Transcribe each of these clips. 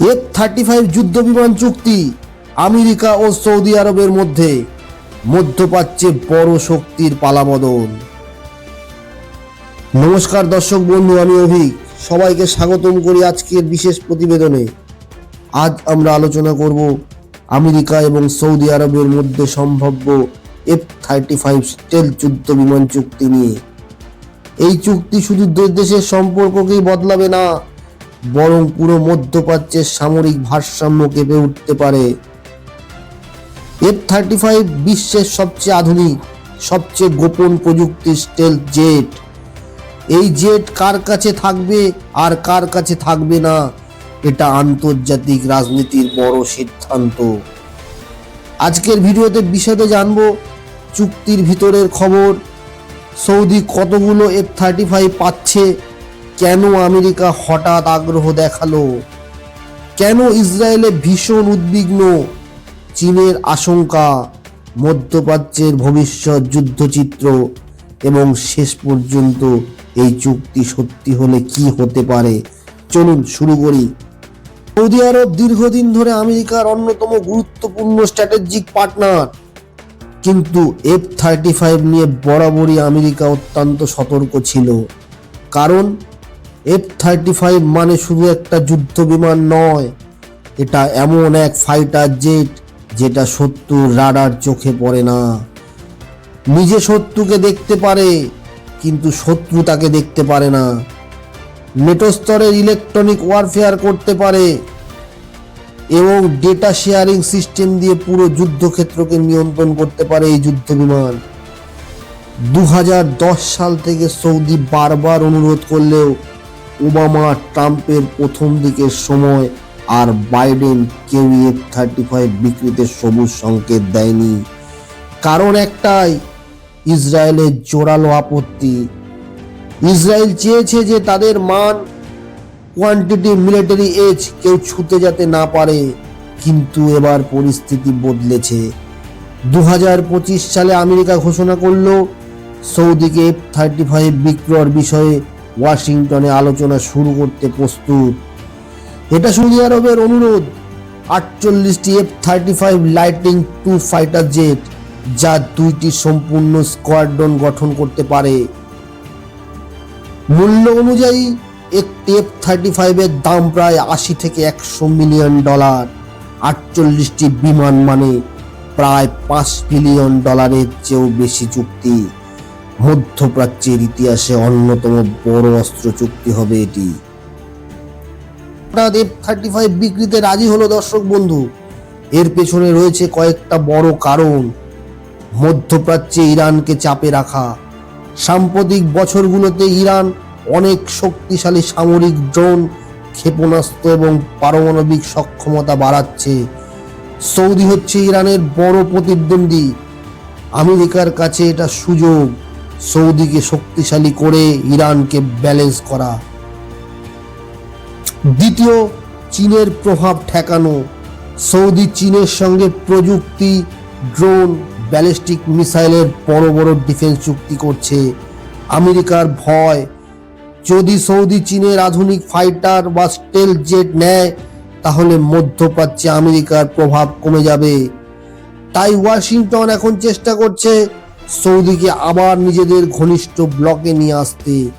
F thirty five যুদ্ধ বিমান চুক্তি আমেরিকা ও সৌদি আরবের মধ্যে মধ্যপ্রাচ্যে বড় শক্তির পালাবদল। নমস্কার দর্শক বন্ধু, আমি অভিক। সবাইকে স্বাগতম করি আজকের বিশেষ প্রতিবেদনে। আজ আমরা আলোচনা করব আমেরিকা এবং সৌদি আরবের মধ্যে সম্ভাব্য এফ থার্টি ফাইভ স্টেল যুদ্ধ বিমান চুক্তি নিয়ে। এই চুক্তি শুধু দুই দেশের সম্পর্ককেই বদলাবে না বরং পুরো মধ্যপ্রাচ্যের সামরিক ভারসাম্য কেঁপে উঠতে পারে। এফ থার্টি ফাইভ বিশ্বের সবচেয়ে আধুনিক, সবচেয়ে গোপন প্রযুক্তির স্টেল জেট এই জেট কার কাছে থাকবে আর কার কাছে থাকবে না, এটা আন্তর্জাতিক রাজনীতির বড় সিদ্ধান্ত। আজকের ভিডিওতে বিশদে জানব চুক্তির ভিতরের খবর, সৌদি কতগুলো এফ থার্টি ফাইভ পাচ্ছে কেন আমেরিকা হঠাৎ আগ্রহ দেখাল? কেন ইসরায়েলে ভীষণ উদ্বিগ্ন? চীনের আশঙ্কা, মধ্যপ্রাচ্যের ভবিষ্যৎ যুদ্ধচিত্র এবং শেষ পর্যন্ত এই চুক্তি সত্যি হলে কি হতে পারে? চলুন শুরু করি। সৌদি আরব দীর্ঘদিন ধরে আমেরিকার অন্যতম গুরুত্বপূর্ণ স্ট্র্যাটেজিক পার্টনার। কিন্তু এফ থার্টি ফাইভ নিয়ে বরাবরই আমেরিকা অত্যন্ত সতর্ক ছিল। কারণ এফ থার্টি ফাইভ মানে শুধু একটা যুদ্ধ বিমান নয়, এটা এমন এক ফাইটার জেট যেটা শত্রুর রাডার চোখে পড়ে না। নিজে শত্রুকে দেখতে পারে, কিন্তু শত্রু তাকে দেখতে পারে না। নেটো স্তরের ইলেকট্রনিক ওয়ারফেয়ার করতে পারে এবং ডেটা শেয়ারিং সিস্টেম দিয়ে পুরো যুদ্ধক্ষেত্রকে নিয়ন্ত্রণ করতে পারে এই যুদ্ধ বিমান দু হাজার দশ সাল থেকে সৌদি বারবার অনুরোধ করলেও ওবামা ট্রাম্পের প্রথম দিকের সময় আর বাইডেন কেউ এফ থার্টি ফাইভ বিক্রিতে সবুজ সংকেত দেয়নি। কারণ একটাই ইসরায়েলের জোরালো আপত্তি। ইসরায়েল চেয়েছে যে তাদের মান কোয়ান্টিটি মিলিটারি এজ কেউ ছুতে যাতে না পারে, কিন্তু এবার পরিস্থিতি বদলেছে। দু হাজার পঁচিশ সালে আমেরিকা ঘোষণা করল, সৌদিকে এফ থার্টি ফাইভ বিক্রয়ের বিষয়ে ওয়াশিংটনে আলোচনা শুরু করতে প্রস্তুত। এটা সৌদি আরবের অনুরোধ, আটচল্লিশটি F thirty five lightning two fighter jet যা দুইটি সম্পূর্ণ স্কোয়াড্রন গঠন করতে পারে। মূল্য অনুযায়ী একটি এফ থার্টি ফাইভের দাম প্রায় আশি থেকে একশো মিলিয়ন ডলার, আটচল্লিশটি বিমান মানে প্রায় পাঁচ বিলিয়ন ডলারের চেয়েও বেশি চুক্তি। মধ্যপ্রাচ্যের ইতিহাসে অন্যতম বড় অস্ত্র চুক্তি হবে এটি। থার্টি ফাইভ বিক্রিতে রাজি হলো দর্শক বন্ধু। এর পেছনে রয়েছে কয়েকটা বড় কারণ। মধ্যপ্রাচ্যে ইরানকে চাপে রাখা। সাম্প্রতিক বছরগুলোতে ইরান অনেক শক্তিশালী সামরিক ড্রোন, ক্ষেপণাস্ত্র এবং পারমাণবিক সক্ষমতা বাড়াচ্ছে। সৌদি হচ্ছে ইরানের বড় প্রতিদ্বন্দ্বী। আমেরিকার কাছে এটা সুযোগ। সৌদিকে শক্তিশালী করে ইরানকে ব্যালেন্স করা। দ্বিতীয়, চীনের প্রভাব ঠেকানো। সৌদি চীনের সঙ্গে প্রযুক্তি ড্রোন ব্যালিস্টিক মিসাইলের বড় বড় ডিফেন্স চুক্তি করছে। আমেরিকার ভয়, যদি সৌদি চীনের আধুনিক ফাইটার বা স্টেল জেট নেয়, তাহলে মধ্যপ্রাচ্যে আমেরিকার প্রভাব কমে যাবে। তাই ওয়াশিংটন এখন চেষ্টা করছে সৌদিকে আবার নিজেদের ঘনিষ্ঠ ব্লকে নিয়ে আসতে।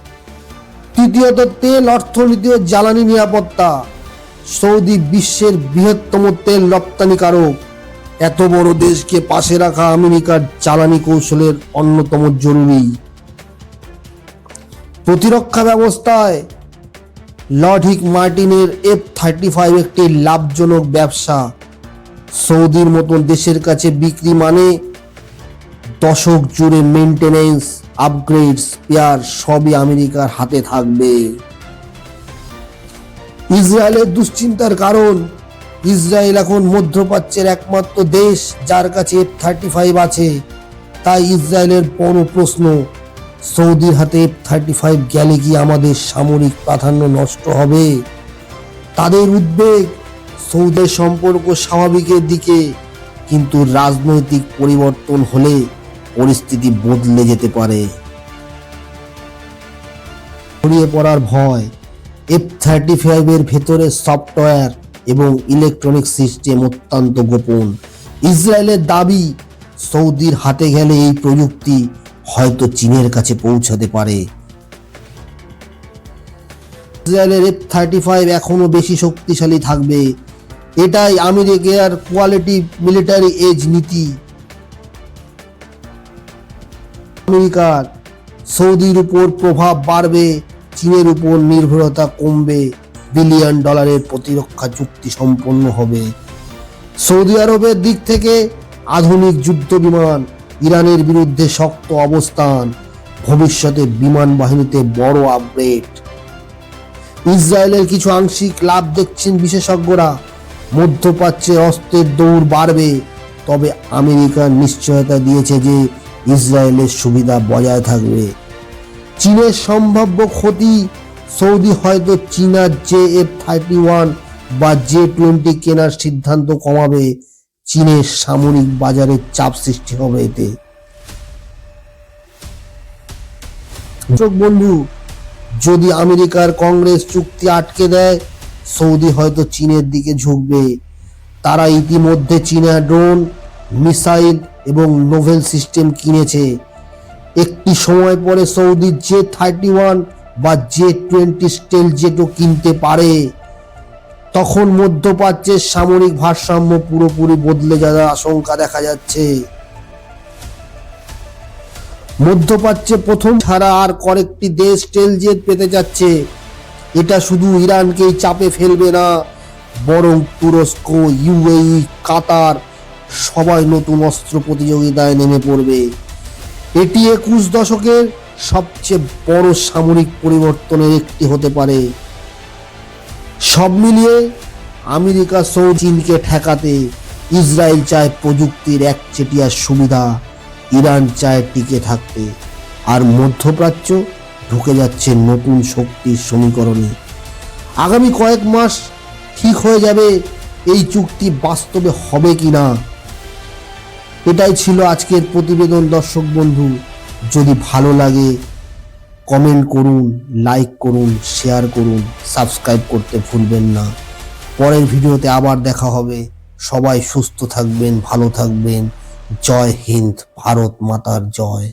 তৃতীয়ত তেল, অর্থনীতি ও জ্বালানি নিরাপত্তা। সৌদি বিশ্বের বৃহত্তম তেল রপ্তানিকারক। এত বড় দেশকে পাশে রাখা আমেরিকার জ্বালানি কৌশলের অন্যতম জরুরি। প্রতিরক্ষা ব্যবস্থায় লর্ডিক মার্টিনের এফ থার্টি ফাইভ একটি লাভজনক ব্যবসা। সৌদির মতন দেশের কাছে বিক্রি মানে দশক জুড়ে মেনটেনেন্স আপগ্রেড স্পেয়ার সবই আমেরিকার হাতে থাকবে। ইসরায়েলের দুশ্চিন্তার কারণ, ইসরায়েল এখন মধ্যপ্রাচ্যের একমাত্র দেশ যার কাছে এফ থার্টি ফাইভ আছে। তাই ইসরায়েলের বড় প্রশ্ন, সৌদির হাতে এফ থার্টি ফাইভ গেলে কি আমাদের সামরিক প্রাধান্য নষ্ট হবে? তাদের উদ্বেগ, সৌদের সম্পর্ক স্বাভাবিকের দিকে, কিন্তু রাজনৈতিক পরিবর্তন হলে পরিস্থিতি বদলে যেতে পারে। ছড়িয়ে পড়ার ভয় এফ থার্টি ফাইভের ভেতরে সফটওয়্যার এবং ইলেকট্রনিক সিস্টেম অত্যন্ত গোপন। ইসরায়েলের দাবি, সৌদির হাতে গেলে এই প্রযুক্তি হয়তো চীনের কাছে পৌঁছাতে পারে। ইসরায়েলের এফ থার্টি ফাইভ এখনও বেশি শক্তিশালী থাকবে। এটাই আমেরিকার কোয়ালিটি মিলিটারি এজ নীতি। আমেরিকার সৌদির উপর প্রভাব বাড়বে, চীনের উপর নির্ভরতা কমবে, বিলিয়ন ডলারের প্রতিরক্ষা চুক্তি সম্পন্ন হবে। সৌদি আরবের দিক থেকে আধুনিক যুদ্ধ বিমান, ইরানের বিরুদ্ধে শক্ত অবস্থান, ভবিষ্যতে বিমান বাহিনীতে বড় আপগ্রেড ইসরায়েলের কিছু আংশিক লাভ দেখছেন বিশেষজ্ঞরা। মধ্যপ্রাচ্যে অস্ত্রের দৌড় বাড়বে, তবে আমেরিকার নিশ্চয়তা দিয়েছে যে ইসরায়েলের সুবিধা বজায় থাকবে। চীনের সম্ভাব্য ক্ষতি, সৌদি হয়তো চীনার জে এফ থার্টি ওয়ান বা জে টোয়েন্টি কেনার সিদ্ধান্ত কমাবে। চীনের সামরিক বাজারে চাপ সৃষ্টি হবে এতে। বন্ধু, যদি আমেরিকার কংগ্রেস চুক্তি আটকে দেয়, সৌদি হয়তো চীনের দিকে ঝুঁকবে। তারা ইতিমধ্যে চীনা ড্রোন, মিসাইল এবং নোভেল সিস্টেম কিনেছে। একটি সময় পরে সৌদি জে থার্টি ওয়ান বা জে টোয়েন্টি স্টেল জেটও কিনতে পারে। তখন মধ্যপ্রাচ্যের সামরিক ভারসাম্য পুরোপুরি বদলে যাওয়ার আশঙ্কা দেখা যাচ্ছে। মধ্যপ্রাচ্যে প্রথম ছাড়া আর কয়েকটি দেশ স্টেল জেট পেতে যাচ্ছে। এটা শুধু ইরানকেই চাপে ফেলবে না, বরং তুরস্ক, ইউএই, কাতার সবাই নতুন অস্ত্র প্রতিযোগিতায় নেমে পড়বে। এটি একুশ দশকের সবচেয়ে বড় সামরিক পরিবর্তনের একটি হতে পারে। সব মিলিয়ে আমেরিকা সৌ চীনকে ঠেকাতে ইসরায়েল চায় প্রযুক্তির একচেটিয়া সুবিধা, ইরান চায় টিকে থাকতে। আর মধ্যপ্রাচ্য ঢুকে যাচ্ছে নতুন শক্তির সমীকরণে। আগামী কয়েক মাস ঠিক হয়ে যাবে এই চুক্তি বাস্তবে হবে কি না এটাই ছিল আজকের প্রতিবেদন, দর্শক বন্ধু। যদি ভালো লাগে কমেন্ট করুন লাইক করুন শেয়ার করুন সাবস্ক্রাইব করতে ভুলবেন না। পরের ভিডিওতে আবার দেখা হবে। সবাই সুস্থ থাকবেন, ভালো থাকবেন। জয় হিন্দ, ভারত মাতার জয়।